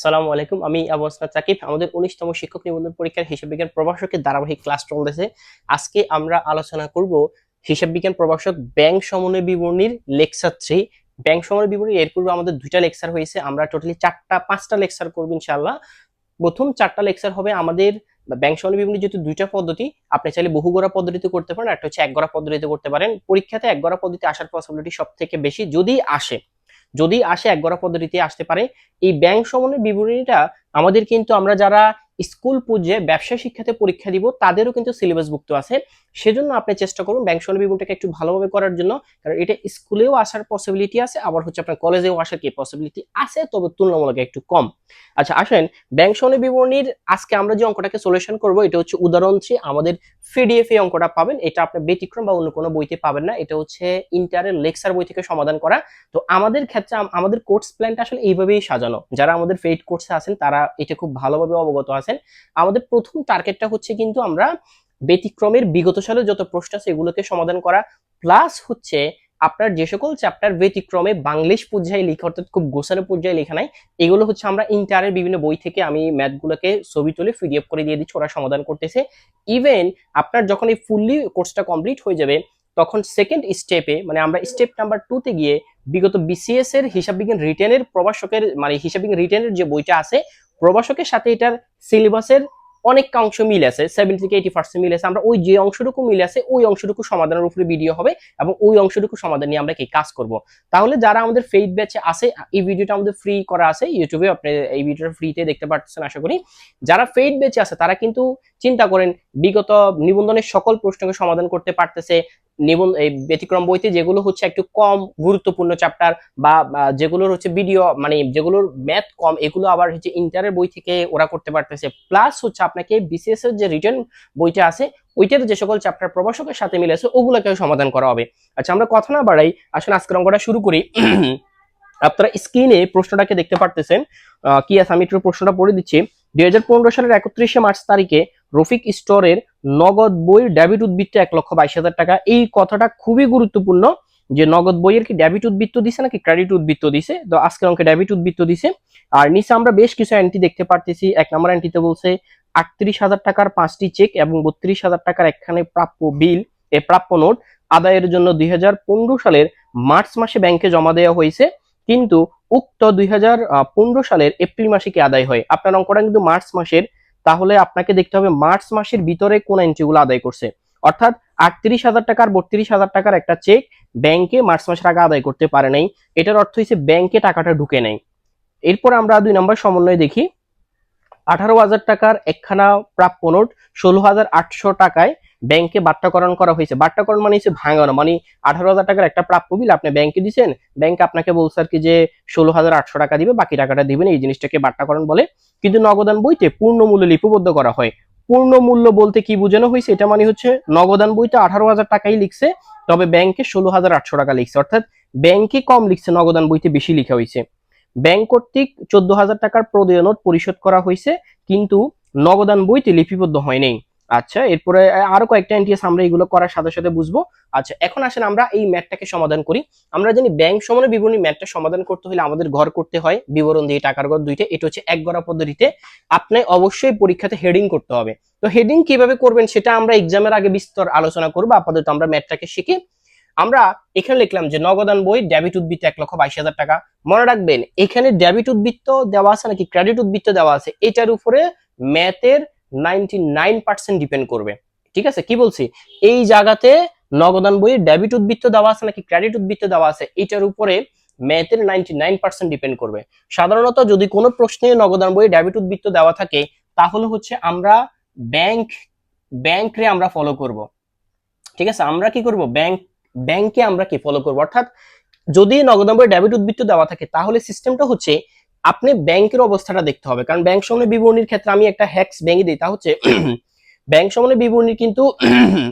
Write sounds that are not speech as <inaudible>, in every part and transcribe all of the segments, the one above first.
আসসালামু আলাইকুম, আমি আবু আসনাদ সাকিব, আমাদের উনিশতম শিক্ষক নিবন্ধন পরীক্ষার হিসাব বিজ্ঞান প্রভাষকের ধারাবাহিক ক্লাস চলতেছে। আজকে আমরা আলোচনা করব হিসাব বিজ্ঞান প্রভাষক ব্যাংক সমন্বয় বিবরণীর লেকচার থ্রি। ব্যাংক সমন্বয় বিবরণী, এর পূর্বে আমাদের দুইটা লেকচার হয়েছে, আমরা টোটালি চারটা, পাঁচটা লেকচার করব ইনশাআল্লাহ। প্রথম চারটা লেকচার হবে আমাদের ব্যাংক সমন্বয় বিবরণী যেহেতু দুইটা পদ্ধতি, আপনি চাইলে বহুগড়া পদ্ধতিতে করতে পারেন, একটা হচ্ছে একগড়া পদ্ধতিতে করতে পারেন। পরীক্ষাতে একগড়া পদ্ধতি আসার পসিবিলিটি সব থেকে বেশি, যদি আসে। যদি আসে একগড়া পদ্ধতিতে আসতে পারে এই ব্যাংক সমন্বয় বিবরণীটা আমাদের কিন্তু আমরা যারা স্কুল পর্যায়ে ব্যবসা শিক্ষাতে পরীক্ষা দিব, তাদেরও কিন্তু সিলেবাসভুক্ত আছে। সেজন্য আপনি চেষ্টা করুন ব্যাংক সমন্বয় বিবরণটাকে একটু ভালোভাবে করার জন্য, কারণ এটা স্কুলেও আসার পসিবিলিটি আছে, আবার হচ্ছে আপনার কলেজেও আসার কি পসিবিলিটি আছে, তবে তুলনামূলক একটু কম। আচ্ছা আসেন ব্যাংক সমন্বয় বিবরণীর আজকে আমরা যে অঙ্কটাকে সলিউশন করব, এটা হচ্ছে উদাহরণ থ্রি, আমাদের পিডিএফ এই অঙ্কটা পাবেন। এটা আপনি ব্যতিক্রম বা অন্য কোনো বইতে পাবেন না, এটা হচ্ছে ইন্টারের লেকচার বই থেকে সমাধান করা। তো আমাদের ক্ষেত্রে আমাদের কোর্স প্ল্যানটা আসলে এইভাবেই সাজানো। যারা আমাদের ফেইড কোর্সে আছেন, তারা এটা খুব ভালোভাবে অবগত আছেন আমাদের প্রথম টার্গেটটা হচ্ছে কিন্তু আমরা ব্যতিক্রমের বিগত সালে যত প্রশ্ন আছে এগুলোকে সমাধান করা প্লাস হচ্ছে আপনার যে সকল চ্যাপ্টার ব্যতিক্রমে বাংলিশ পর্যায়ে লেখা, অর্থাৎ খুব গোছানো পর্যায়ে লেখা নাই, এগুলো হচ্ছে আমরা ইন্টারের বিভিন্ন বই থেকে আমি ম্যাথগুলোকে ছবি তুলে পিডিএফ করে দিয়ে দিচ্ছি, ওরা সমাধান করতেছে। ইভেন আপনার যখন এই ফুললি কোর্সটা কমপ্লিট হয়ে যাবে, তখন সেকেন্ড স্টেপে মানে আমরা স্টেপ নাম্বার টুতে গিয়ে বিগত বিসিএস এর হিসাব বিজ্ঞান রিটেনের প্রভাষকের মানে হিসাব বিজ্ঞান রিটেনের যে বইটা আছে প্রভাষকের সাথে এটার সিলেবাসের অনেক অংশ মিল আছে সেভেন্টি থেকে এইটি পার্সেন্ট মিল আছে। আমরা ওই যে অংশটুকু মিল আছে, ওই অংশটুকু সমাধানের উপরে ভিডিও হবে এবং ওই অংশটুকু সমাধান নিয়ে আমরা কি কাজ করব। তাহলে যারা আমাদের ফেইড ব্যাচে আছে, এই ভিডিওটা আমাদের ফ্রি করা আছে ইউটিউবে আপনি এই ভিডিওটা ফ্রিতে দেখতে পাচ্ছেন আশা করি। যারা ফেইড ব্যাচে আছে, তারা কিন্তু চিন্তা করেন, বিগত নিবন্ধনের সকল প্রশ্নকে সমাধান করতে পারতেছে। নিবন্ধ, এই ব্যতিক্রম বইতে যেগুলো হচ্ছে একটু কম গুরুত্বপূর্ণ চ্যাপ্টার বা বা যেগুলোর হচ্ছে ভিডিও মানে যেগুলোর ম্যাথ কম, এগুলো আবার হচ্ছে ইন্টারের বই থেকে ওরা করতে পারতেছে। প্লাস হচ্ছে আপনাকে বিসিএস এর যে রিটার্ন বইটা আছে, ওইটার যে সকল চ্যাপ্টার প্রভাষকের সাথে মিলে আছে, ওগুলোকেও সমাধান করা হবে। আচ্ছা আমরা কথা না বাড়াই, আসলে আজকের অঙ্কটা শুরু করি। <clears throat> আপনারা স্ক্রিনে প্রশ্নটাকে দেখতে পারতেছেন। কি আছে? আমি একটু প্রশ্নটা পড়ে দিচ্ছি। দুই হাজার পনেরো সালের একত্রিশে মার্চ তারিখে রফিক স্টোরের নগদ বই ডেবিট উদ্বৃত্ত এক লক্ষ বাইশ হাজার টাকা। এই কথাটা খুবই গুরুত্বপূর্ণ যে নগদ বইয়ের কি ডেবিট উদ্বৃত্ত দিছে নাকি ক্রেডিট উদ্বৃত্ত দিছে? তো আজকের অঙ্কে ডেবিট উদ্বৃত্ত দিছে। আর নিচে আমরা বেশ কিছু অ্যান্টি দেখতে পারতেছি। এক নম্বর অ্যান্টিতে বলছে আটত্রিশ হাজার টাকার পাঁচটি চেক এবং বত্রিশ হাজার টাকার একখানে প্রাপ্য বিল, এ প্রাপ্য নোট আদায়ের জন্য দুই হাজার পনেরো সালের মার্চ মাসে ব্যাংকে জমা দেওয়া হয়েছে। কিন্তু উক্ত দুই হাজার পনেরো সালের এপ্রিল মাসে কি আদায় হয়? আপনার অঙ্কটা কিন্তু মার্চ মাসের। তাহলে আপনাকে দেখতে হবে মার্চ মাসের ভিতরে কোন এন্ট্রিগুলো আদায় করছে। অর্থাৎ আটত্রিশ হাজার টাকার বত্রিশ হাজার টাকার একটা চেক ব্যাংকে মার্চ মাসের আগে আদায় করতে পারে নাই। এটার অর্থ হচ্ছে ব্যাংকে টাকাটা ঢুকে নেই। এরপর আমরা দুই নম্বর সমন্বয় দেখি। আঠারো হাজার টাকার একখানা প্রাপ্য নোট ষোলো হাজার আটশো টাকায় ব্যাংকে বাট্টাকরণ করা হয়েছে। বাট্টাকরণ মানে হচ্ছে ভাঙানো মানে আঠারো হাজার টাকার একটা প্রাপ্য বিল আপনি ব্যাংকে দিচ্ছেন ব্যাংক আপনাকে বলছে আর কি যে ষোলো হাজার আটশো টাকা দিবে, বাকি টাকাটা দিবেন, এই জিনিসটাকে বাট্টাকরণ বলে। কিন্তু নগদান বইতে পূর্ণ মূল্য লিপিবদ্ধ করা হয়। পূর্ণ মূল্য বলতে কি বোঝানো হয়েছে? এটা মানে হচ্ছে নগদান বইতে আঠারো হাজার টাকাই লিখছে, তবে ব্যাংকে ষোলো হাজার আটশো টাকা লিখছে। অর্থাৎ ব্যাংকে কম লিখছে, নগদান বইতে বেশি লিখা হয়েছে। ব্যাংক কর্তৃক চোদ্দ হাজার টাকার প্রদেয় নোট পরিশোধ করা হয়েছে, কিন্তু নগদান বইতে লিপিবদ্ধ হয়নি আচ্ছা এরপরে আরও কয়েকটা এনটিএস আমরা এগুলো করার সাথে সাথে বুঝব। আচ্ছা এখন আসেন আমরা এই ম্যাথটাকে সমাধান করি। আমরা জানি ব্যাংক সমন্বয় বিবরণী ম্যাথটা সমাধান করতে হলে আমাদের ঘর করতে হয়, বিবরণ দিয়ে টাকার ঘর দুইটা, এটা হচ্ছে এক গড়া পদ্ধতিতে আপনি অবশ্যই পরীক্ষাতে হেডিং করতে হবে। তো হেডিং কীভাবে করবেন সেটা আমরা এক্সামের আগে বিস্তর আলোচনা করব, আপাতত আমরা ম্যাথটাকে শিখি আমরা এখানে লিখলাম যে নগদান বই ডেবিট উদ্বৃত্ত এক লক্ষ বাইশ হাজার টাকা। মনে রাখবেন, এখানে ডেবিট উদ্বৃত্ত দেওয়া আছে নাকি ক্রেডিট উদ্বৃত্ত দেওয়া আছে, এটার উপরে ম্যাথের নাইনটি নাইন পার্সেন্ট ডিপেন্ড করবে। ঠিক আছে? কি বলছি? এই জায়গাতে নগদান বইয়ের ডেবিট উদ্বৃত্ত দেওয়া আছে নাকি ক্রেডিট উদ্বৃত্ত দেওয়া আছে, এটার উপরে ম্যাথের নাইনটি নাইন পার্সেন্ট ডিপেন্ড করবে। সাধারণত যদি কোনো প্রশ্নে নগদান বইয়ে ডেবিট উদ্বৃত্ত দেওয়া থাকে, তাহলে হচ্ছে আমরা ব্যাংক ব্যাংকে আমরা ফলো করব। ঠিক আছে? আমরা কি করব? ব্যাংক ব্যাংকে আমরা কি ফলো করব? অর্থাৎ যদি নগদ বইয়ে ডেবিট উদ্বৃত্ত দেওয়া থাকে, তাহলে সিস্টেমটা হচ্ছে আপনি ব্যাংকের অবস্থাটা দেখতে হবে। কারণ ব্যাংক সমন্বয় বিবরণীর ক্ষেত্রে আমি একটা হ্যাক্স ভেঙে দিই, তা হচ্ছে <clears throat> ব্যাংক সমন্বয় বিবরণীর কিন্তু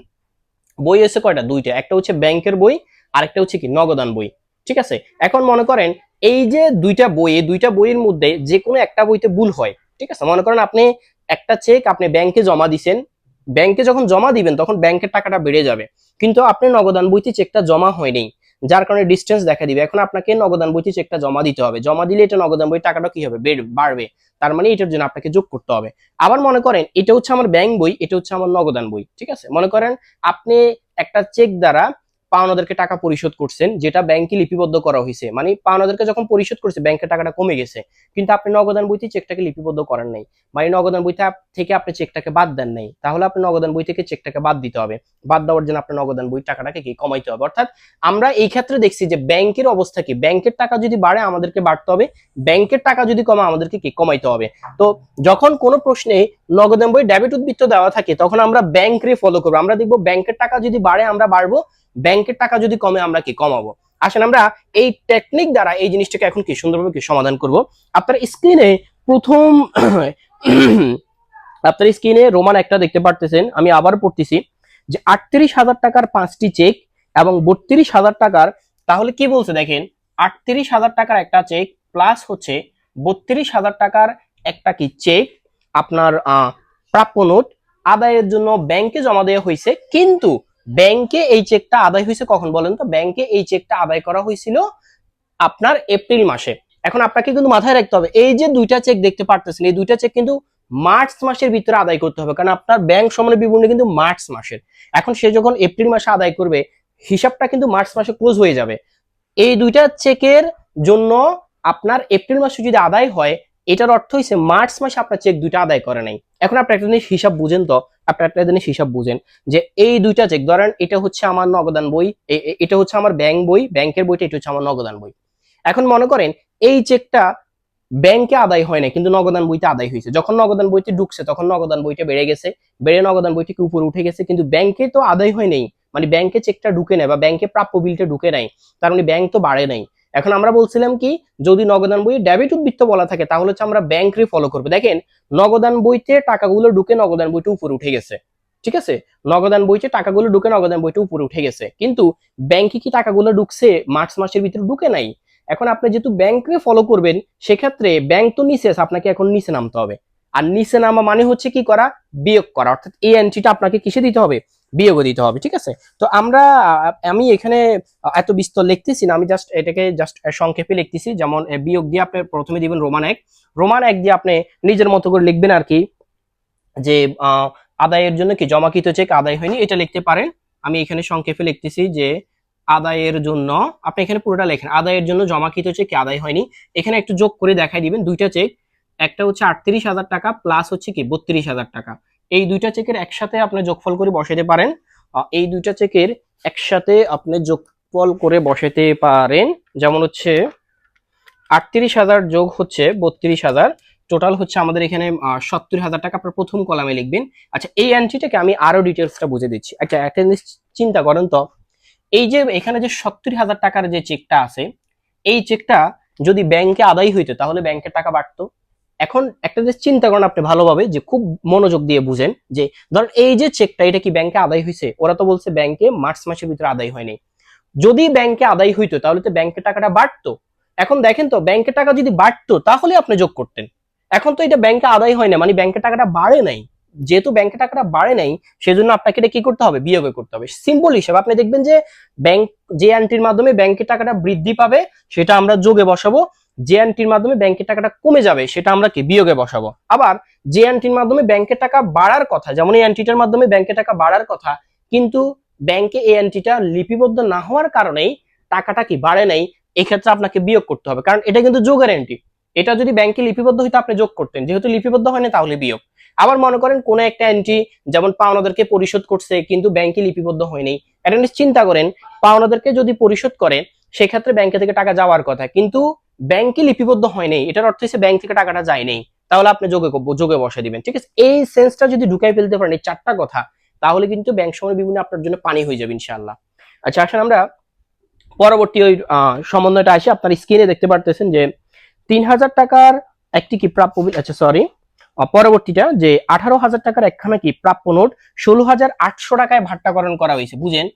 <clears throat> বই আছে কয়টা? দুইটা। একটা হচ্ছে ব্যাংকের বই, আরেকটা হচ্ছে কি? নগদান বই। ঠিক আছে? এখন মনে করেন এই যে দুইটা বই দুইটা বইয়ের মধ্যে যে কোনো একটা বইতে ভুল হয়। ঠিক আছে? মনে করেন আপনি একটা চেক আপনি ব্যাংকে জমা দিছেন ব্যাংকে যখন জমা দিবেন, তখন ব্যাংকের টাকাটা বেড়ে যাবে। কিন্তু আপনি নগদান বইতে চেকটা জমা হয়নি যার কারণে ডিস্টেন্স দেখা দিবে। এখন আপনাকে নগদান বইতে চেকটা জমা দিতে হবে। জমা দিলে এটা নগদান বই টাকাটা কি হবে? বেড়- বাড়বে। তার মানে এটার জন্য আপনাকে যোগ করতে হবে। আবার মনে করেন, এটা হচ্ছে আমার ব্যাংক বই, এটা হচ্ছে আমার নগদান বই, ঠিক আছে? মনে করেন, আপনি একটা চেক দ্বারা পাওনাদেরকে টাকা পরিশোধ করছেন, যেটা ব্যাংকে লিপিবদ্ধ করা হয়েছে। মানে পাওনাদেরকে যখন পরিশোধ করছে ব্যাংকের টাকাটা কমে গেছে, কিন্তু আপনি নগদান বইতে চেকটাকে লিপিবদ্ধ করেন নাই। মানে নগদান বইতে থেকে আপনি চেকটাকে বাদ দেন নাই। তাহলে আপনি নগদান বই থেকে চেকটাকে বাদ দিতে হবে। বাদ দেওয়ার জন্য আপনার নগদান বই টাকাটাকে কি কমাইতে হবে? অর্থাৎ আমরা এই ক্ষেত্রে দেখছি যে ব্যাংকের অবস্থা কি? ব্যাংকের টাকা যদি বাড়ে, আমাদেরকে বাড়তে হবে। ব্যাংকের টাকা যদি কমে, আমাদেরকে কি কমাইতে হবে? তো যখন কোনো প্রশ্নে নগদান বই ডেবিট উদ্বৃত্ত দেওয়া থাকে, তখন আমরা ব্যাংক রে ফলো করব। আমরা দেখব ব্যাংকের টাকা যদি বাড়ে, আমরা বাড়বো। ব্যাংকের টাকা যদি কমে আমরা কি কমাবো? আসেন আমরা এই টেকনিক দ্বারা এই জিনিসটাকে এখন কি সুন্দরভাবে কি সমাধান করব? আপনার স্ক্রিনে প্রথম <coughs> আপনার স্ক্রিনে রোমান একটা দেখতে পারতেছেন, আমি আবার পড়তেছি যে আটত্রিশ হাজার টাকার পাঁচটি চেক এবং বত্রিশ হাজার টাকার, তাহলে কি বলছে দেখেন? আটত্রিশ হাজার টাকার একটা চেক প্লাস হচ্ছে বত্রিশ হাজার টাকার একটা কি চেক আপনার প্রাপ্য নোট আদায়ের জন্য ব্যাংকে জমা দেওয়া হয়েছে। কিন্তু ব্যাংকে এই চেকটা আদায় হয়েছে কখন বলেন তো? ব্যাংকে এই চেকটা আদায় করা হয়েছিল আপনার এপ্রিল মাসে। এখন আপনাকে কিন্তু মাথায় রাখতে হবে, এই যে দুইটা চেক দেখতে পারতেছেন, এই দুইটা চেক কিন্তু মার্চ মাসের ভিতরে আদায় করতে হবে, কারণ আপনার ব্যাংক সমানে বিবরণী কিন্তু মার্চ মাসের। এখন সে যখন এপ্রিল মাসে আদায় করবে, হিসাবটা কিন্তু মার্চ মাসে ক্লোজ হয়ে যাবে। এই দুইটা চেকের জন্য আপনার এপ্রিল মাসে যদি আদায় হয় এটার অর্থ হইছে মার্চ মাসে আপনার চেক দুইটা আদায় করে নাই। এখন আপনি একটা জিনিস হিসাব বুঝেন তো, আপনি একটা জিনিস হিসাব বুঝেন যে এই দুইটা চেক ধরেন এটা হচ্ছে আমার নগদান বই এটা হচ্ছে আমার ব্যাংক বই ব্যাংকের বইটা, এটা হচ্ছে আমার নগদান বই। এখন মনে করেন এই চেকটা ব্যাংকে আদায় হয় না কিন্তু নগদান বইতে আদায় হয়েছে। যখন নগদান বইতে ঢুকছে, তখন নগদান বইটা বেড়ে গেছে, বেড়ে নগদান বইটি কি উপরে উঠে গেছে, কিন্তু ব্যাংকে তো আদায় হয় নাই। মানে ব্যাংকে চেকটা ঢুকে নেয় বা ব্যাংকে প্রাপ্য বিলটা ঢুকে নাই, তার মানে ব্যাংক তো বাড়ে নাই। এখন আমরা বলছিলাম কি, যদি নগদান বই ডেবিট উদ্বৃত্ত বলা থাকে, তাহলে হচ্ছে আমরা ব্যাংক রে ফলো করব। দেখেন, নগদান বইতে টাকাগুলো ঢুকে নগদান বইটা উপরে উঠে গেছে। ঠিক আছে? নগদান বইতে টাকাগুলো ঢুকে নগদান বইটা উপরে উঠে গেছে। কিন্তু ব্যাংকে কি টাকাগুলো ঢুকছে, মার্চ মাসের ভিতরে ঢুকে নাই? এখন আপনি যেহেতু ব্যাংকে ফলো করবেন, সেক্ষেত্রে ব্যাংক তো নিচে আপনাকে এখন নিচে নামতে হবে। আর নিচে নামা মানে হচ্ছে কি করা? বিয়োগ করা। অর্থাৎ এই এন্ট্রিটা আপনাকে কিসে দিতে হবে? বিয়োগ দিতে হবে, ঠিক আছে? তো আমরা, আমি এখানে এত বিস্তর লিখতেছি না, আমি জাস্ট এটাকে জাস্ট সংক্ষেপে লিখতেছি, যেমন বিয়োগ দিয়ে আপনি প্রথমে দিবেন রোমান এক। রোমান এক দিয়ে আপনি নিজের মতো করে লিখবেন আর কি, যে আদায়ের জন্য কি জমাকৃত চেক আদায় হয়নি, এটা লিখতে পারেন। আমি এখানে সংক্ষেপে লিখতেছি যে, আদায়ের জন্য, আপনি এখানে পুরোটা লেখেন, আদায়ের জন্য জমাকৃত চেক আদায় হয়নি। এখানে একটু যোগ করে দেখাই দিবেন, দুইটা চেক, একটা হচ্ছে আটত্রিশ হাজার টাকা প্লাস হচ্ছে কি, বত্রিশ হাজার টাকা। এই দুইটা চেকের একসাথে আপনি যোগফল করে বসাতে পারেন। এই দুইটা চেকের একসাথে আপনি যোগফল করে বসাতে পারেন। যেমন হচ্ছে আটত্রিশ হাজার যোগ হচ্ছে বত্রিশ হাজার। টোটাল হচ্ছে আমাদের এখানে সত্তর হাজার টাকা আপনার প্রথম কলামে লিখবেন। আচ্ছা এই এন্ট্রিটাকে আমি আরও ডিটেলসটা বুঝে দিচ্ছি। আচ্ছা একটা জিনিস চিন্তা করেন তো, এই যে এখানে যে সত্তর হাজার টাকার যে চেকটা আছে, এই চেকটা যদি ব্যাংকে আদায় হইতো, তাহলে ব্যাংকের টাকা বাড়তো? এখন একটা জিনিস চিন্তা করেন আপনি ভালোভাবে যে খুব মনোযোগ দিয়ে বুঝেন যে, ধরেন এই যে চেকটা এটা কি ব্যাংকে আদায় হয়েছে ওরা তো বলছে ব্যাংকে মার্চ মাসের ভিতরে আদায় হয়নি। যদি ব্যাংকে আদায় হইতো, তাহলে তো ব্যাংকের টাকাটা বাড়তো। এখন দেখেন তো ব্যাংকের টাকা যদি বাড়তো, তাহলে আপনি যোগ করতেন। এখন তো এটা ব্যাংকে আদায় হয় না মানে ব্যাংকের টাকাটা বাড়ে নাই। যেহেতু ব্যাংকের টাকাটা বাড়ে নাই, সেজন্য আপনাকে এটা কি করতে হবে? বিয়োগ করতে হবে। সিম্পল হিসাবে, আপনি দেখবেন যে ব্যাংক যে অ্যান্টির মাধ্যমে ব্যাংকের টাকাটা বৃদ্ধি পাবে, সেটা আমরা যোগে বসাবো। যে অ্যান্টির মাধ্যমে ব্যাংকের টাকাটা কমে যাবে, সেটা আমরা কি? বিয়োগে বসাবো। আবার যে অ্যান্টির মাধ্যমে ব্যাংকের টাকা বাড়ার কথা, যেমন এই অ্যান্টিটার মাধ্যমে ব্যাংকের টাকা বাড়ার কথা, কিন্তু ব্যাংকে এই অ্যান্টিটা লিপিবদ্ধ না হওয়ার কারণেই টাকাটা কি বাড়ে নাই, এক্ষেত্রে আপনাকে বিয়োগ করতে হবে। কারণ এটা কিন্তু যোগের অ্যান্টি এটা যদি ব্যাংকে লিপিবদ্ধ হইতো, আপনি যোগ করতেন। যেহেতু লিপিবদ্ধ হয়নি, তাহলে বিয়োগ। আবার মনে করেন, কোন একটা এন্ট্রি যেমন পাওনাদেরকে পরিশোধ করছে, কিন্তু ব্যাংকে লিপিবদ্ধ হয়নি। এটা চিন্তা করেন, পাওনাদেরকে যদি পরিশোধ করে, সেক্ষেত্রে ব্যাংকে থেকে টাকা যাওয়ার কথা। কিন্তু ব্যাংকে লিপিবদ্ধ হয়নি এটার অর্থ হচ্ছে ব্যাংক থেকে টাকাটা যায় যায়নি তাহলে আপনি যোগে যোগে বসে দিবেন, ঠিক আছে? এই সেন্সটা যদি ঢুকাই ফেলতে পারেন, এই চারটা কথা, তাহলে কিন্তু ব্যাংক সময় বিভিন্ন আপনার জন্য পানি হয়ে যাবে, ইনশাআল্লাহ। আচ্ছা আসলে আমরা পরবর্তী ওই সমন্বয়টা আসে, আপনার স্ক্রিনে দেখতে পারতেছেন যে তিন হাজার টাকার একটি কি প্রাপ্য বিল আচ্ছা সরি পরবর্তীটা যে আঠারো হাজার টাকার একখানা কি প্রাপ্য নোট ষোলো হাজার আটশো টাকায় ভাট্টাকরণ করা হয়েছে, বুঝেন?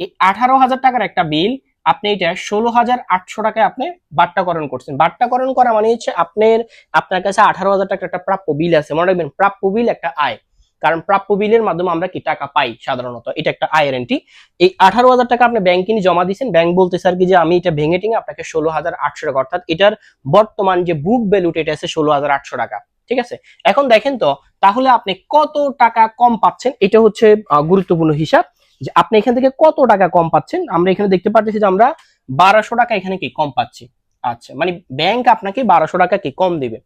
এই আঠারো হাজার টাকার একটা বিল আপনি এটা ষোলো হাজার আটশো টাকায় আপনি বাট্টাকরণ করছেন। বাট্টাকরণ করা মানে হচ্ছে আপনার আপনার কাছে আঠারো হাজার টাকার একটা প্রাপ্য বিল আছে। মনে রাখবেন, প্রাপ্য বিল একটা আয়। কারণ প্রাপ্য বিলের মাধ্যমে আমরা কি টাকা পাই সাধারণত? এটা একটা আয়ের এন্ট্রি এই আঠারো হাজার টাকা আপনি ব্যাংক কিনে জমা দিয়েছেন ব্যাংক বলতে স্যার কি যে আমি এটা ভেঙে টেঙে আপনাকে ষোলো হাজার আটশো টাকা, অর্থাৎ এটার বর্তমান যে বুক ভ্যালুটা এটা আছে ষোলো হাজার আটশো টাকা। ঠিক আছে? এখন দেখেন তো, তাহলে আপনি কত টাকা কম পাচ্ছেন? এটা হচ্ছে গুরুত্বপূর্ণ হিসাব। যে আপনি এখান থেকে কত টাকা কম পাচ্ছেন? আমরা এখানে দেখতে পাচ্ছি যে আমরা বারোশো টাকা এখানে কি কম পাচ্ছি। আচ্ছা মানে ব্যাংক আপনাকে বারোশো টাকা কি কম দিবে?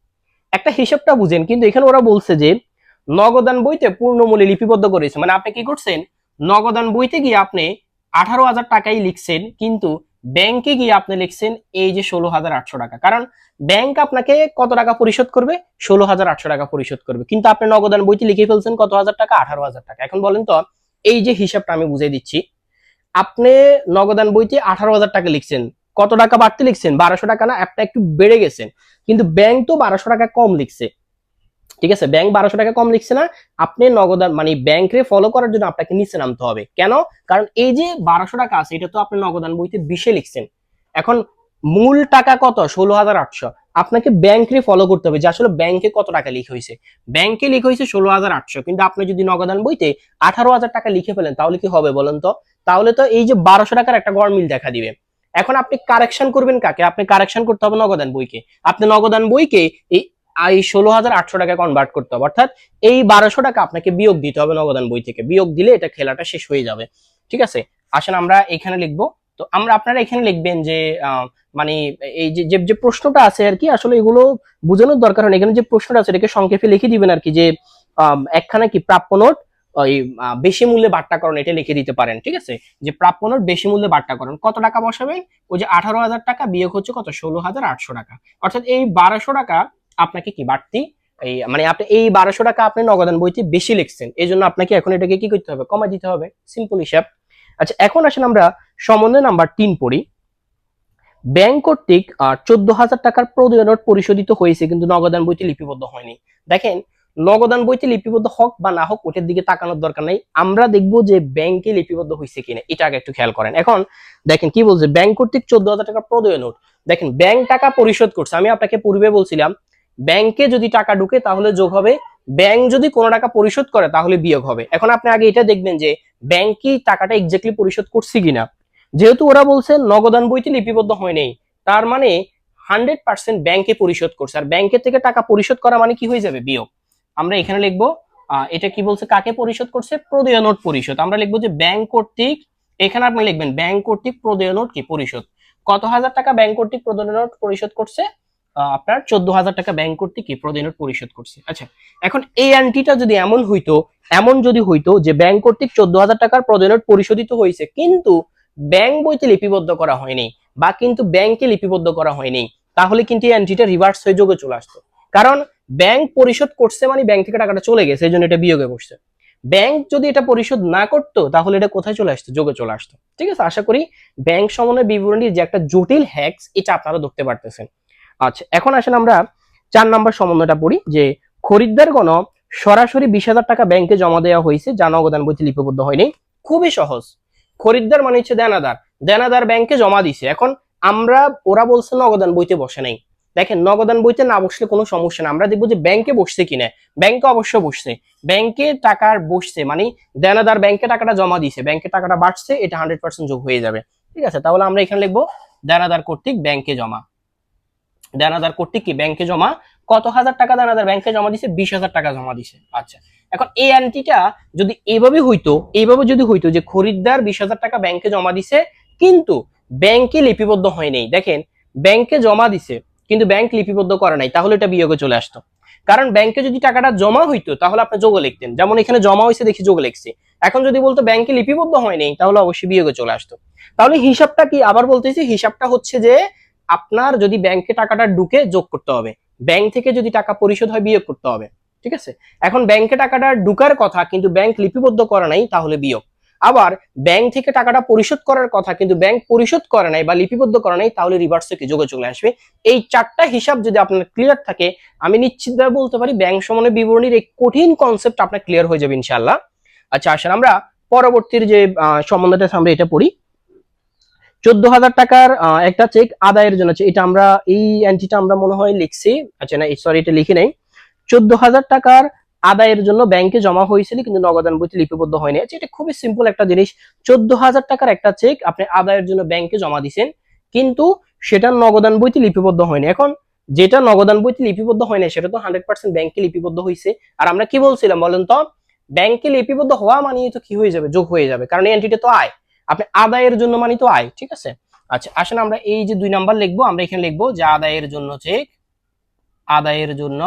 একটা হিসাবটা বুঝেন, কিন্তু এখানে ওরা বলছে যে নগদান বইতে পূর্ণ মূল্যে লিপিবদ্ধ করেছে। মানে আপনি কি করছেন? নগদান বইতে গিয়ে আপনি আঠারো হাজার টাকাই লিখছেন, কিন্তু ব্যাংকে গিয়ে আপনি লিখছেন এই যে ষোলো হাজার আটশো টাকা। কারণ ব্যাংক আপনাকে কত টাকা পরিশোধ করবে? ষোলো হাজার আটশো টাকা পরিশোধ করবে। কিন্তু আপনি নগদান বইতে লিখে ফেলছেন কত হাজার টাকা? আঠারো হাজার টাকা। এখন বলেন তো এই যে হিসাবটা আমি বুঝিয়ে দিচ্ছি, আপনি নগদান বইতে আঠারো হাজার টাকা লিখছেন। কত টাকা বাড়তে লিখছেন? বারোশো টাকা না, একটা একটু বেড়ে গেছেন। কিন্তু ব্যাংক তো বারোশো টাকা কম লিখছে। ঠিক আছে? ব্যাংক বারোশো টাকা কম লিখছে না, আপনি নগদান মানে ব্যাংকে ফলো করার জন্য আপনাকে নিচে নামতে হবে। কেন? কারণ এই যে বারোশো টাকা আছে, এটা তো আপনি নগদান বইতে বিশে লিখছেন। এখন মূল টাকা কত? ষোলো হাজার আটশো। আপনাকে ব্যাংকে ফলো করতে হবে যে আসলে ব্যাংকে কত টাকা লিখে হয়েছে। ব্যাংকে লিখে হয়েছে ষোলো হাজার আটশো, কিন্তু আপনি যদি নগদান বইতে আঠারো হাজার টাকা লিখে ফেলেন, তাহলে কি হবে বলেন তো? তাহলে তো এই যে বারোশো টাকার একটা গড়মিল দেখা দিবে। এখন আপনি কারেকশন করবেন কাকে? আপনি কারেকশন করতে হবে নগদান বইকে। আপনি নগদান বইকে এই এই ষোলো হাজার আটশো টাকা কনভার্ট করতে হবে। অর্থাৎ এই বারোশো টাকা আপনাকে বিয়োগ দিতে হবে নগদান বই থেকে। বিয়োগ দিলে এটা খেলাটা শেষ হয়ে যাবে। ঠিক আছে? আসেন আমরা এখানে লিখব তো আমরা আপনারা এখানে লিখবেন যে মানে এই যে, যে- যে প্রশ্নটা আছে আর কি, আসলে এগুলো বোঝানোর দরকার হয় এখানে যে প্রশ্নটা আছে, এটাকে সংক্ষেপে লিখে দিবেন আর কি যে একখানা কি প্রাপ্য নোট, ওই বেশি মূল্যে বাট্টাকরণ, এটা লিখে দিতে পারেন, ঠিক আছে? যে প্রাপ্য নোট, বেশি মূল্যে বাট্টাকরণ, কত টাকা বসাবেন? ওই যে আঠারো হাজার টাকা, বিয়োগ হচ্ছে কত? ষোলো হাজার আটশো টাকা। অর্থাৎ এই বারোশো টাকা আপনাকে কি বাড়তি, এই মানে আপনি এই বারোশো টাকা আপনি নগদান বইতে বেশি লিখছেন। এই জন্য আপনাকে এখন এটাকে কি করতে হবে? কমা দিতে হবে। সিম্পল হিসাব। আচ্ছা এখন আসেন আমরা সম্বন্ধে নাম্বার তিন পড়ি। ব্যাংক কর্তৃক চোদ্দ হাজার টাকার প্রদেয় নোট পরিশোধিত হয়েছে, কিন্তু নগদান বইতে লিপিবদ্ধ হয়নি। দেখেন, নগদান বইতে লিপিবদ্ধ হোক বা না হোক ওটার দিকে তাকানোর দরকার নাই। আমরা দেখব যে ব্যাংকে লিপিবদ্ধ হয়েছে কিনা, এটা আগে একটু খেয়াল করেন। এখন, দেখেন, কি বলছে? ব্যাংক কর্তৃক চোদ্দ হাজার টাকার প্রদেয় নোট। দেখেন ব্যাংক টাকা পরিশোধ করছে। আমি আপনাকে পূর্বে বলছিলাম ব্যাংকে যদি টাকা ঢুকে, তাহলে যোগ হবে। ব্যাংক যদি কোনো টাকা পরিশোধ করে, তাহলে বিয়োগ হবে। এখন আপনি আগে এটা দেখবেন যে ব্যাংক কি টাকাটা এক্স্যাক্টলি পরিশোধ করছে কিনা। যেহেতু ওরা বলছে নগদান বইতে লিপিবদ্ধ হয় নাই, তার মানে হান্ড্রেড পার্সেন্ট ব্যাংকে পরিশোধ করছে। আর ব্যাংকের থেকে টাকা পরিশোধ করা মানে কি হয়ে যাবে? বিয়োগ। আমরা এখানে লিখব এটা কি বলছে, কাকে পরিশোধ করছে? প্রদেয় নোট পরিশোধ। আমরা লিখব যে ব্যাংক কর্তৃক, এখানে আপনি লিখবেন ব্যাংক কর্তৃক প্রদেয় নোট কি? পরিশোধ। কত হাজার টাকা ব্যাংক কর্তৃক প্রদেয় নোট পরিশোধ করছে? আপনার চোদ্দ হাজার টাকা ব্যাংক কর্তৃক কি প্রদেয় নোট পরিশোধ করছে। আচ্ছা এখন এই আন্টিটা যদি এমন হইতো, এমন যদি হইতো যে ব্যাংক কর্তৃক চোদ্দ হাজার টাকার প্রদেয় নোট পরিশোধিত হয়েছে কিন্তু ব্যাংক বইতে লিপিবদ্ধ করা হয়নি বা কিন্তু ব্যাংকে লিপিবদ্ধ করা হয়নি, তাহলে কিন্তু এই এন্ট্রিটা রিভার্স হয়ে যোগে চলে আসতো। কারণ ব্যাংক পরিশোধ করছে মানে ব্যাংক থেকে টাকাটা চলে গেছে এই জন্য এটা বিয়োগে বসছে। ব্যাংক যদি এটা পরিশোধ না করতো, তাহলে এটা কোথায় চলে আসতো? যোগে চলে আসতো। ঠিক আছে? আশা করি ব্যাংক সমন্বয় বিবরণীর যে একটা জটিল হ্যাক্স এটা আপনারা ধরতে পারতেছেন। আচ্ছা এখন আসেন আমরা চার নম্বর সমন্বয়টা পড়ি, যে খরিদ্দার খরিদ্দারগণ সরাসরি বিশ হাজার টাকা ব্যাংকে জমা দেওয়া হয়েছে, যা নগদান বইতে লিপিবদ্ধ হয়নি। খুবই সহজ। খরিদ্দার মানে হচ্ছে দেনাদার। দেনাদার ব্যাংকে জমা দিছে। এখন আমরা, ওরা বলছে নগদান বইতে বসে নাই। দেখেন, নগদান বইতে না বসলে কোনো সমস্যা না আমরা দেখব যে ব্যাংকে বসছে কিনা। ব্যাংকে অবশ্য বসছে। ব্যাংকে টাকার বসছে মানে দেনাদার ব্যাংকে টাকাটা জমা দিছে। ব্যাংকে টাকাটা বাড়ছে, এটা হান্ড্রেড পার্সেন্ট যোগ হয়ে যাবে। ঠিক আছে? তাহলে আমরা এখানে লিখব, দেনাদার কর্তৃক ব্যাংকে জমা। দেনাদার কর্তৃক কি? ব্যাংকে জমা কত হাজার টাকা দেনাদার ব্যাংকে জমা দিছে? বিশ হাজার টাকা জমা দিছে। আচ্ছা এখন এই অ্যান্টিটা যদি এইভাবে হইতো এইভাবে যদি হইতো যে খরিদ্দার বিশ হাজার টাকা ব্যাংকে জমা দিছে, কিন্তু ব্যাংকে লিপিবদ্ধ হয় নাই। দেখেন ব্যাংকে জমা দিছে, কিন্তু ব্যাংক লিপিবদ্ধ করে নাই, তাহলে এটা বিয়োগে চলে আসতো। কারণ ব্যাংকে যদি টাকাটা জমা হইতো, তাহলে আপনি যোগ লিখতেন। যেমন এখানে জমা হয়েছে দেখি যোগ লিখছি। এখন যদি বলতো ব্যাংকে লিপিবদ্ধ হয় নাই, তাহলে অবশ্যই বিয়োগে চলে আসতো। তাহলে হিসাবটা কি? আবার বলতেছি, হিসাবটা হচ্ছে যে আপনার যদি ব্যাংকে টাকাটা ঢুকে যোগ করতে হবে। ব্যাংক থেকে যদি টাকা পরিশোধ হয়, বিয়োগ করতে হবে। ঠিক আছে? এখন ব্যাংকে টাকাটা ঢুকার কথা কিন্তু ব্যাংক লিপিবদ্ধ করা নাই, তাহলে বিয়োগ। আবার ব্যাংক থেকে টাকাটা পরিশোধ করার কথা কিন্তু ব্যাংক পরিশোধ করে নাই বা লিপিবদ্ধ করা নাই, তাহলে রিভার্স থেকে যোগে চলে আসবে? এই চারটা হিসাব যদি আপনার ক্লিয়ার থাকে, আমি নিশ্চিতভাবে বলতে পারি ব্যাংক সমন্বয় বিবরণীর এই কঠিন কনসেপ্ট আপনার ক্লিয়ার হয়ে যাবে ইনশাআল্লাহ। আচ্ছা আসেন আমরা পরবর্তীর যে সম্বন্ধটা আমরা এটা পড়ি। চোদ্দ হাজার টাকার একটা চেক আদায়ের জন্য। এটা আমরা এই অ্যান্টিটা আমরা মনে হয় লিখছি। আচ্ছা না সরি এটা লিখি নাই। চোদ্দ হাজার টাকার আদায়ের জন্য ব্যাংকে জমা হয়েছিল কিন্তু নগদান বইতে লিপিবদ্ধ হয়নি। আচ্ছা, এটা খুবই সিম্পল একটা জিনিস। চোদ্দ হাজার টাকার একটা চেক আপনি আদায়ের জন্য ব্যাংকে জমা দিছেন কিন্তু সেটা নগদান বইতে লিপিবদ্ধ হয়নি। এখন যেটা নগদান বইতে লিপিবদ্ধ হয় না সেটা তো হান্ড্রেড পার্সেন্ট ব্যাংকে লিপিবদ্ধ হয়েছে আর আমরা কি বলছিলাম বলেন তো? ব্যাংকে লিপিবদ্ধ হওয়া মানেই তো কি হয়ে যাবে? যোগ হয়ে যাবে। কারণ এন্টিটি তো আয়। আপনি আদায়ের জন্য মানে তো আয়, ঠিক আছে? আচ্ছা আসেন আমরা এই যে দুই নাম্বার লিখব, আমরা এখানে লিখব যে আদায়ের জন্য চেক আদায়ের জন্য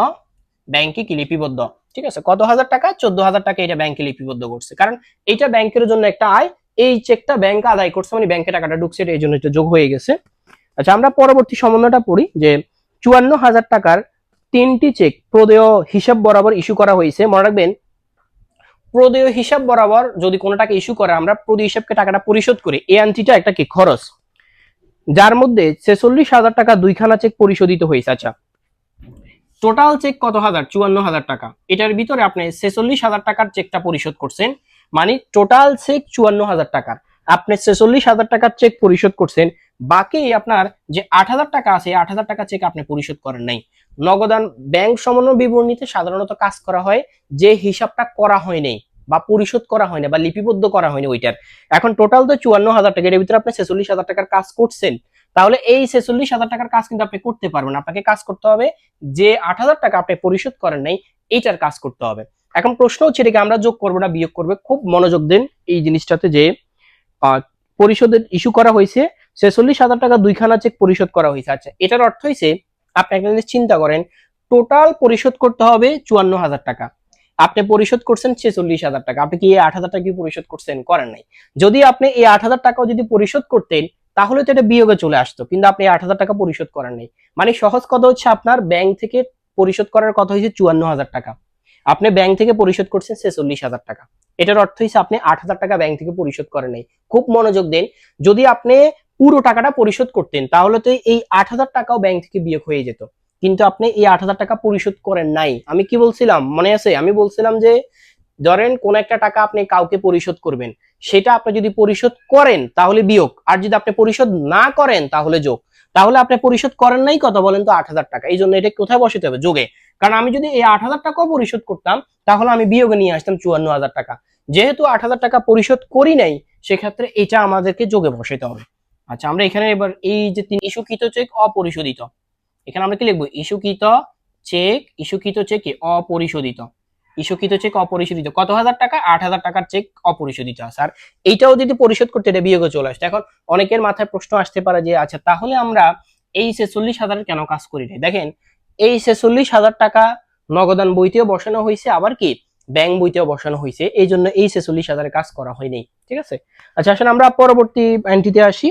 ব্যাংকে কি লিপিবদ্ধ? ঠিক আছে, কত হাজার টাকা? চোদ্দ হাজার টাকা এটা ব্যাংকে লিপিবদ্ধ করছে। কারণ এটা ব্যাংকের জন্য একটা আয়, এই চেকটা ব্যাংক আদায় করছে মানে ব্যাংকে টাকাটা ঢুকছে এই জন্য যোগ হয়ে গেছে। আচ্ছা আমরা পরবর্তী সমন্বয়টা পড়ি যে চুয়ান্ন হাজার টাকার তিনটি চেক প্রদেয় হিসাব বরাবর ইস্যু করা হয়েছে। মনে রাখবেন প্রদেয় হিসাব বরাবর যদি কোনো টাকা ইস্যু করে, আমরা প্রদেয় হিসাবকে টাকাটা পরিশোধ করি। এই আন্টিটা একটা কি? খরচ। যার মধ্যে ছেচল্লিশ হাজার টাকা দুইখানা চেক পরিশোধিত হয়েছে। আচ্ছা টোটাল চেক কত হাজার? চুয়ান্ন হাজার টাকা। এটার ভিতরে আপনি ছেচল্লিশ হাজার টাকার চেকটা পরিশোধ করছেন মানে টোটাল চেক চুয়ান্ন হাজার টাকার। আপনি ছেচল্লিশ হাজার টাকার চেক পরিশোধ করছেন, বাকি আপনার যে আট হাজার টাকা আছে আট হাজার টাকা চেক আপনি পরিশোধ করেন নাই। নগদান ব্যাংক সমন্বয় বিবরণীতে সাধারণত কাজ করা হয়, যে হিসাবটা করা হয়নি বা পরিশোধ করা হয়নি বা লিপিবদ্ধ করা হয়নি ওইটার। এখন টোটাল তো চুয়ান্ন হাজার টাকা এর ভিতরে আপনি ছেচল্লিশ হাজার টাকার কাজ করছেন। তাহলে এই ছেচল্লিশ হাজার টাকার কাজ কিন্তু আপনি করতে পারবেন আপনাকে কাজ করতে হবে যে আট হাজার টাকা আপনি পরিশোধ করেন নাই, এইটার কাজ করতে হবে। এখন প্রশ্ন হচ্ছে এটাকে আমরা যোগ করব না, বিয়োগ করবে। খুব মনোযোগ দেন এই জিনিসটাতে যে পরিশোধের ইস্যু করা হয়েছে ছেচল্লিশ হাজার টাকা দুইখানা চেক পরিশোধ করা হয়েছে। আচ্ছা এটার অর্থ হয়েছে আপনি একটা জিনিস চিন্তা করেন টোটাল পরিশোধ করতে হবে চুয়ান্ন হাজার টাকা। আপনি পরিশোধ করছেন ছেচল্লিশ হাজার টাকা। আপনি কি এই আট হাজার টাকা কি পরিশোধ করছেন? করেন নাই। যদি আপনি এই আট হাজার টাকাও যদি পরিশোধ করতেন, তাহলে তো এটা বিয়োগে চলে আসতো, কিন্তু আপনি আট হাজার টাকা পরিশোধ করেন নাই। মানে সহজ কথা হচ্ছে আপনার ব্যাংক থেকে পরিশোধ করার কথা হয়েছে চুয়ান্ন হাজার টাকা। আপনি ব্যাংক থেকে পরিশোধ করছেন ছেচল্লিশ হাজার টাকা। এটার অর্থ হচ্ছে আপনি আট হাজার টাকা ব্যাংক থেকে পরিশোধ করেন নাই। খুব মনোযোগ দেন, যদি আপনি পুরো টাকাটা পরিশোধ করতেন, তাহলে তো এই আট হাজার টাকাও ব্যাংক থেকে বিয়োগ হয়ে যেত। কিন্তু আপনি এই আট হাজার টাকা পরিশোধ করেন নাই। আমি কি বলছিলাম? মনে আছে? আমি বলছিলাম যে, ধরেন কোন একটা টাকা আপনি কাউকে পরিশোধ করবেন। সেটা আপনি যদি পরিশোধ করেন, তাহলে বিয়োগ। আর যদি আপনি পরিশোধ না করেন, তাহলে যোগ। তাহলে আপনি পরিশোধ করেন নাই কথা বলেন তো আট হাজার টাকা। এই জন্য এটা কোথায় বসাতে হবে? যোগে। কারণ আমি যদি এই আট হাজার টাকাও পরিশোধ করতাম, তাহলে আমি বিয়োগে নিয়ে আসতাম চুয়ান্ন হাজার টাকা। যেহেতু আট হাজার টাকা পরিশোধ করি নাই, সেক্ষেত্রে এটা আমাদেরকে যোগে বসাতে হবে। আচ্ছা আমরা এখানে এবার এই যে তিন ইস্যুকৃত চেক অপরিশোধিত। এখানে আমরা কি লিখব? ইস্যুকৃত চেক ইস্যুকৃত চেক অপরিশোধিত। ইস্যুকৃত চেক অপরিশোধিত। কত হাজার টাকা? আট হাজার টাকার চেক অপরিশোধিত। স্যার, এইটাও যদি পরিশোধ করতে এটা বিয়োগে চলে আসতো এখন অনেকের মাথায় প্রশ্ন আসতে পারে যে আচ্ছা তাহলে আমরা এই ছেচল্লিশ হাজার কেন কাজ করি নাই দেখেন, এই ছেচল্লিশ হাজার টাকা নগদান বইতেও বসানো হয়েছে আবার কি? ব্যাংক বইতেও বসানো হয়েছে এই জন্য এই ছেচল্লিশ হাজারের কাজ করা হয়নি ঠিক আছে? আচ্ছা আসলে আমরা পরবর্তী এন্ট্রিতে আসি।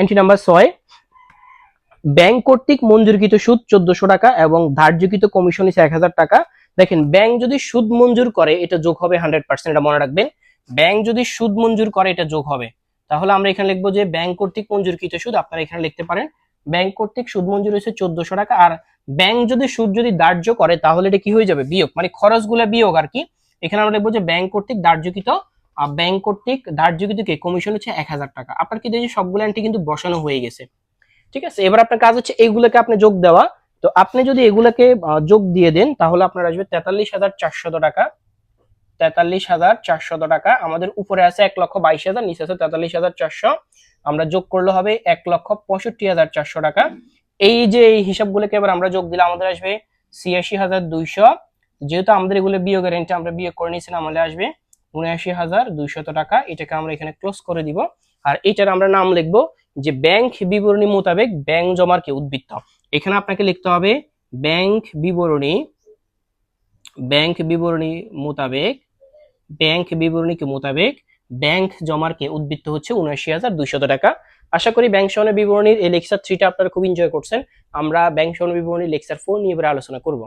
এন্ট্রি নাম্বার ছয়। ব্যাংক কর্তৃক মঞ্জুরকৃত সুদ চোদ্দশো টাকা এবং ধার্যকৃত কমিশন হিসেবে এক হাজার টাকা। দেখেন, ব্যাংক যদি সুদ মঞ্জুর করে, এটা যোগ হবে হান্ড্রেড পার্সেন্ট, এটা মনে রাখবেন। ব্যাংক যদি সুদ মঞ্জুর করে, এটা যোগ হবে। তাহলে আমরা এখানে লিখব যে ব্যাংক কর্তৃক মঞ্জুরকৃত সুদ, আপনারা এখানে লিখতে পারেন, ব্যাংক কর্তৃক সুদ মঞ্জুর হয়েছে চোদ্দশো টাকা, আর ব্যাংক যদি সুদ যদি ধার্য করে, তাহলে এটা কি হয়ে যাবে? বিয়োগ মানে খরচগুলো বিয়োগ আর কি। এখানে আমরা লিখব যে ব্যাংক কর্তৃক ধার্যকৃত ব্যাংক কর্তৃক ধার্যকৃতকে কমিশন হচ্ছে এক হাজার টাকা। আপনার কি দেখছি সবগুলো এন্ট্রি কিন্তু বসানো হয়ে গেছে। ঠিক আছে? এবার আপনার কাজ হচ্ছে এইগুলোকে আপনি যোগ দেওয়া। তো আপনি যদি এগুলোকে যোগ দিয়ে দেন, তাহলে আপনার আসবে তেতাল্লিশ হাজার চারশত টাকা। তেতাল্লিশ হাজার চারশত টাকা। আমাদের উপরে আছে এক লক্ষ বাইশ হাজার, নিচে আছে তেতাল্লিশ হাজার চারশো। আমরা যোগ করলে হবে এক লক্ষ পঁয়ষট্টি হাজার চারশো টাকা। এই যে এই হিসাবগুলোকে এবার আমরা যোগ দিলে আমাদের আসবে ছিয়াশি হাজার দুইশো। যেহেতু আমাদের এগুলো বিয়োগের রেন্টে আমরা বিয়োগ করে নিয়েছিলাম, আমাদের আসবে উনআশি হাজার দুইশত টাকা। এটাকে আমরা এখানে ক্লোজ করে দিব। আর এটার আমরা নাম লিখব যে ব্যাংক বিবরণী মোতাবেক ব্যাংক জমার কে উদ্বৃত্ত। এখানে আপনাকে লিখতে হবে ব্যাংক বিবরণী ব্যাংক বিবরণী মোতাবেক ব্যাংক বিবরণী কে মোতাবেক ব্যাংক জমার কে উদ্বৃত্ত হচ্ছে উনআশি হাজার দুইশত টাকা। আশা করি ব্যাংক সহনে বিবরণীর এই লেকচার থ্রিটা আপনারা খুব এনজয় করছেন। আমরা ব্যাংক সহনে বিবরণীর লেকচার ফোর নিয়ে এবারে আলোচনা করব।